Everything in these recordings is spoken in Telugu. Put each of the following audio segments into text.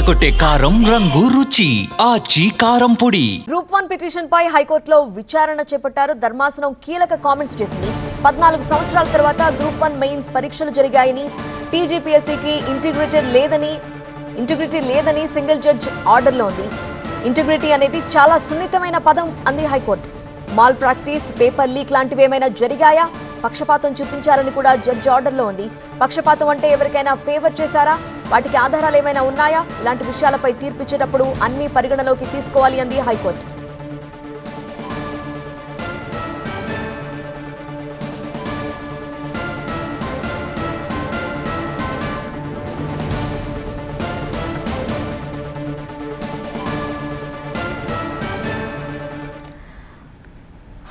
అదరగొట్టే కారం రంగు రుచి ఆచి కారం పొడి. గ్రూప్ వన్ పిటిషన్ పై హైకోర్టులో విచారణ చేపట్టారు. ధర్మాసనం కీలక కామెంట్స్ చేసింది. పద్నాలుగు సంవత్సరాల తర్వాత గ్రూప్ వన్ మెయిన్స్ పరీక్షలు జరిగాయని టీజీపీఎస్సీకి ఇంటిగ్రేటెడ్ లేదని ఇంటిగ్రిటీ లేదని సింగిల్ జడ్జ్ ఆర్డర్లో ఉంది. ఇంటిగ్రిటీ అనేది చాలా సున్నితమైన పదం అంది high court. Malpractice paper leak లాంటివి ఏమైనా జరిగాయా? పక్షపాతం చూపించారని కూడా జడ్జ్ ఆర్డర్లో ఉంది. పక్షపాతం అంటే ఎవరికైనా ఫేవర్ చేశారా? వాటికి ఆధారాలు ఏమైనా ఉన్నాయా? ఇలాంటి విషయాలపై తీర్పిచ్చేటప్పుడు అన్ని పరిగణలోకి తీసుకోవాలి అంది హైకోర్టు.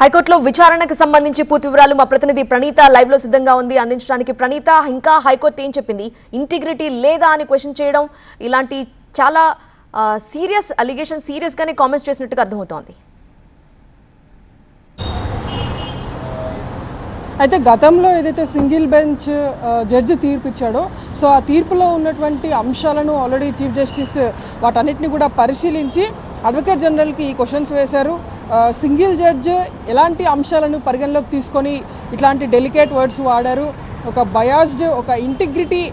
హైకోర్టులో విచారణకు సంబంధించి పూర్తి వివరాలు మా ప్రతినిధి ప్రణీత లైవ్లో సిద్ధంగా ఉంది. అందించడానికి ప్రణీత ఇంకా హైకోర్టు ఏం చెప్పింది? ఇంటిగ్రిటీ లేదా అని క్వశ్చన్ చేయడం ఇలాంటి చాలా సీరియస్ అలిగేషన్ సీరియస్ గానే కామెంట్స్ చేసినట్టుగా అర్థమవుతోంది. అయితే గతంలో ఏదైతే సింగిల్ బెంచ్ జడ్జి తీర్పు ఇచ్చాడో సో ఆ తీర్పులో ఉన్నటువంటి అంశాలను ఆల్రెడీ చీఫ్ జస్టిస్ వాటన్నిటిని కూడా పరిశీలించి అడ్వకేట్ జనరల్కి ఈ క్వశ్చన్స్ వేశారు. సింగిల్ జడ్జ్ ఎలాంటి అంశాలను పరిగణలోకి తీసుకొని ఇట్లాంటి డెలికేట్ వర్డ్స్ వాడారు? ఒక బయాస్డ్ ఒక ఇంటిగ్రిటీ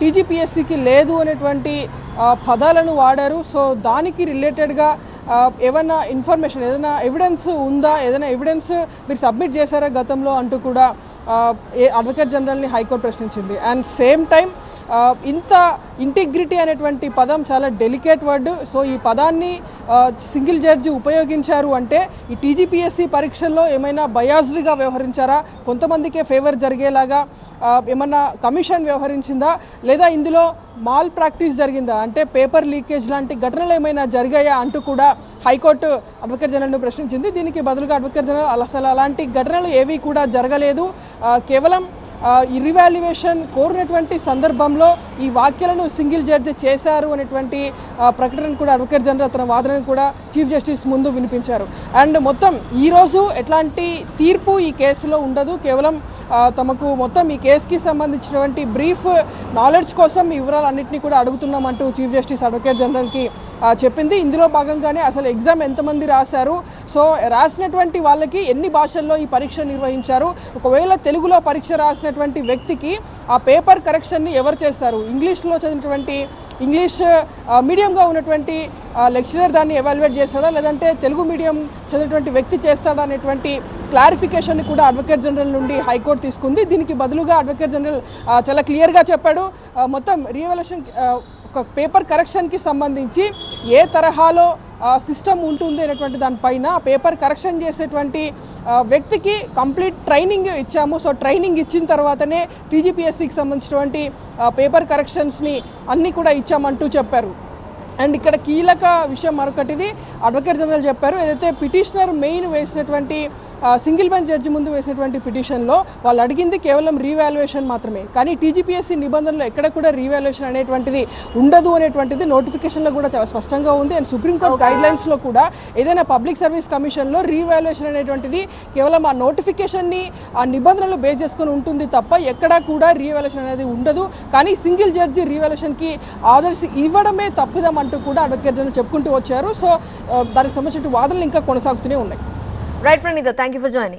టీజీపీఎస్సికి లేదు అనేటువంటి పదాలను వాడారు. సో దానికి రిలేటెడ్గా ఏమైనా ఇన్ఫర్మేషన్ ఏదైనా ఎవిడెన్స్ ఉందా? ఏదైనా ఎవిడెన్స్ మీరు సబ్మిట్ చేశారా గతంలో? అంటూ కూడా ఏ అడ్వకేట్ జనరల్ని హైకోర్టు ప్రశ్నించింది. అండ్ సేమ్ టైం ఇంత ఇంటిగ్రిటీ అనేటువంటి పదం చాలా డెలికేట్ వర్డ్ సో ఈ పదాన్ని సింగిల్ జడ్జి ఉపయోగించారు అంటే ఈ టీజీపీఎస్సీ పరీక్షల్లో ఏమైనా బయాజ్డ్గా వ్యవహరించారా? కొంతమందికే ఫేవర్ జరిగేలాగా ఏమన్నా కమిషన్ వ్యవహరించిందా? లేదా ఇందులో మాల్ ప్రాక్టీస్ జరిగిందా? అంటే పేపర్ లీకేజ్ లాంటి ఘటనలు ఏమైనా జరిగాయా అంటూ కూడా హైకోర్టు అడ్వకేట్ జనరల్ను ప్రశ్నించింది. దీనికి బదులుగా అడ్వకేట్ జనరల్ అసలు అలాంటి ఘటనలు ఏవి కూడా జరగలేదు. కేవలం ఇరివాల్యుయేషన్ కోరినటువంటి సందర్భంలో ఈ వ్యాఖ్యలను సింగిల్ జడ్జి చేశారు అనేటువంటి ప్రకటన కూడా అడ్వకేట్ జనరల్ తన వాదనను కూడా చీఫ్ జస్టిస్ ముందు వినిపించారు. అండ్ మొత్తం ఈరోజు ఎట్లాంటి తీర్పు ఈ కేసులో ఉండదు. కేవలం తమకు మొత్తం ఈ కేసుకి సంబంధించినటువంటి బ్రీఫ్ నాలెడ్జ్ కోసం ఈ వివరాలన్నింటినీ కూడా అడుగుతున్నామంటూ చీఫ్ జస్టిస్ అడ్వకేట్ జనరల్కి చెప్పింది. ఇందులో భాగంగానే అసలు ఎగ్జామ్ ఎంతమంది రాశారు? సో రాసినటువంటి వాళ్ళకి ఎన్ని భాషల్లో ఈ పరీక్ష నిర్వహించారు? ఒకవేళ తెలుగులో పరీక్ష రాసినటువంటి వ్యక్తికి ఆ పేపర్ కరెక్షన్ని ఎవరు చేస్తారు? ఇంగ్లీష్లో చదివినటువంటి ఇంగ్లీష్ మీడియంగా ఉన్నటువంటి లెక్చరర్ దాన్ని ఎవాల్యుయేట్ చేస్తాడా? లేదంటే తెలుగు మీడియం చదివినటువంటి వ్యక్తి చేస్తాడా? అనేటువంటి క్లారిఫికేషన్ కూడా అడ్వకేట్ జనరల్ నుండి హైకోర్టు తీసుకుంది. దీనికి బదులుగా అడ్వకేట్ జనరల్ చాలా క్లియర్గా చెప్పాడు. మొత్తం రీవల్యూషన్ ఒక పేపర్ కరెక్షన్కి సంబంధించి ఏ తరహాలో సిస్టమ్ ఉంటుంది అనేటువంటి దానిపైన పేపర్ కరెక్షన్ చేసేటువంటి వ్యక్తికి కంప్లీట్ ట్రైనింగ్ ఇచ్చాము. సో ట్రైనింగ్ ఇచ్చిన తర్వాతనే టీజీపీఎస్సికి సంబంధించినటువంటి పేపర్ కరెక్షన్స్ని అన్నీ కూడా ఇచ్చామంటూ చెప్పారు. అండ్ ఇక్కడ కీలక విషయం మరొకటిది. అడ్వకేట్ జనరల్ చెప్పారు. ఏదైతే పిటిషనర్ మెయిన్ వేసినటువంటి సింగిల్ బెంచ్ జడ్జి ముందు వేసినటువంటి పిటిషన్లో వాళ్ళు అడిగింది కేవలం రీవాల్యుయేషన్ మాత్రమే. కానీ టీజీపీఎస్సీ నిబంధనలు ఎక్కడ కూడా రీవాల్యుయేషన్ అనేటువంటిది ఉండదు అనేటువంటిది నోటిఫికేషన్లో కూడా చాలా స్పష్టంగా ఉంది. అండ్ సుప్రీంకోర్టు గైడ్ లైన్స్లో కూడా ఏదైనా పబ్లిక్ సర్వీస్ కమిషన్లో రీవాల్యుయేషన్ అనేటువంటిది కేవలం ఆ నోటిఫికేషన్ని ఆ నిబంధనలు బేస్ చేసుకొని ఉంటుంది తప్ప ఎక్కడా కూడా రీవాల్యుయేషన్ అనేది ఉండదు. కానీ సింగిల్ జడ్జి రీవాల్యుయేషన్కి ఆర్డర్స్ ఇవ్వడమే తప్పిదం అంటూ కూడా అడ్వకేట్ జనరల్ చెప్పుకుంటూ వచ్చారు. సో దానికి సంబంధించిన వాదనలు ఇంకా కొనసాగుతూనే ఉన్నాయి. Right Praneetha thank you for joining